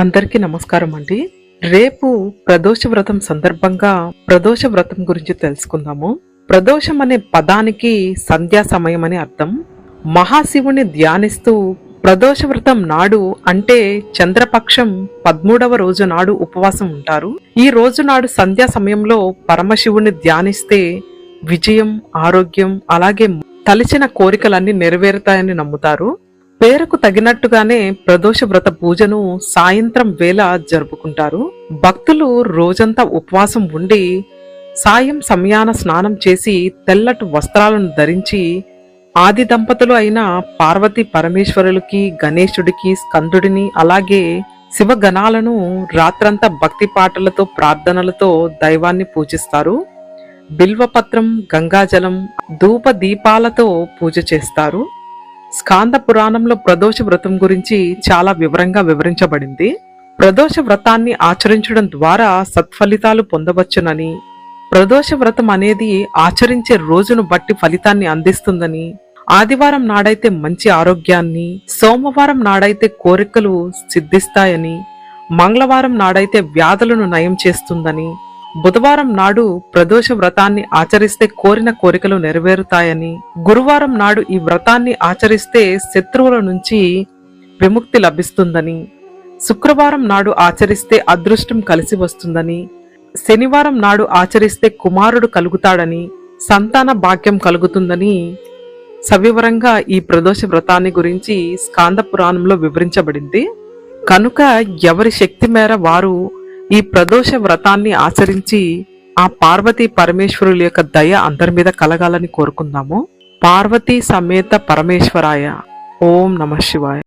అందరికీ నమస్కారం అండి. రేపు ప్రదోష వ్రతం సందర్భంగా ప్రదోష వ్రతం గురించి తెలుసుకుందాము. ప్రదోషం అనే పదానికి సంధ్యా సమయం అని అర్థం. మహాశివుని ధ్యానిస్తూ ప్రదోష వ్రతం నాడు అంటే చంద్రపక్షం పదమూడవ రోజు నాడు ఉపవాసం ఉంటారు. ఈ రోజు నాడు సంధ్యా సమయంలో పరమశివుని ధ్యానిస్తే విజయం ఆరోగ్యం అలాగే తలిచిన కోరికలన్నీ నెరవేరుతాయని నమ్ముతారు. పేరుకు తగినట్టుగానే ప్రదోష వ్రత పూజను సాయంత్రం వేళ జరుపుకుంటారు. భక్తులు రోజంతా ఉపవాసం ఉండి సాయం సమయాన స్నానం చేసి తెల్లటి వస్త్రాలను ధరించి ఆది దంపతులు అయిన పార్వతి పరమేశ్వరులకి గణేశుడికి స్కందుడిని అలాగే శివగణాలను రాత్రంతా భక్తి పాటలతో ప్రార్థనలతో దైవాన్ని పూజిస్తారు. బిల్వపత్రం గంగాజలం ధూప దీపాలతో పూజ చేస్తారు. స్కాంద పురాణంలో ప్రదోష వ్రతం గురించి చాలా వివరంగా వివరించబడింది. ప్రదోష వ్రతాన్ని ఆచరించడం ద్వారా సత్ఫలితాలు పొందవచ్చునని ప్రదోష వ్రతం అనేది ఆచరించే రోజును బట్టి ఫలితాన్ని అందిస్తుందని ఆదివారం నాడైతే మంచి ఆరోగ్యాన్ని సోమవారం నాడైతే కోరికలు సిద్ధిస్తాయని మంగళవారం నాడైతే వ్యాధులను నయం చేస్తుందని బుధవారం నాడు ప్రదోష వ్రతాన్ని ఆచరిస్తే కోరిన కోరికలు నెరవేరుతాయని గురువారం నాడు ఈ వ్రతాన్ని ఆచరిస్తే శత్రువుల నుంచి విముక్తి లభిస్తుందని శుక్రవారం నాడు ఆచరిస్తే అదృష్టం కలిసి వస్తుందని శనివారం నాడు ఆచరిస్తే కుమారుడు కలుగుతాడని సంతాన భాగ్యం కలుగుతుందని సవివరంగా ఈ ప్రదోష వ్రతాన్ని గురించి స్కాంద పురాణంలో వివరించబడింది. కనుక ఎవరి శక్తి మేర వారు ఈ ప్రదోష వ్రతాన్ని ఆచరించి ఆ పార్వతీ పరమేశ్వరుల యొక్క దయ అందరి మీద కలగాలని కోరుకుందాము. పార్వతీ సమేత పరమేశ్వరాయ. ఓం నమ శివాయ.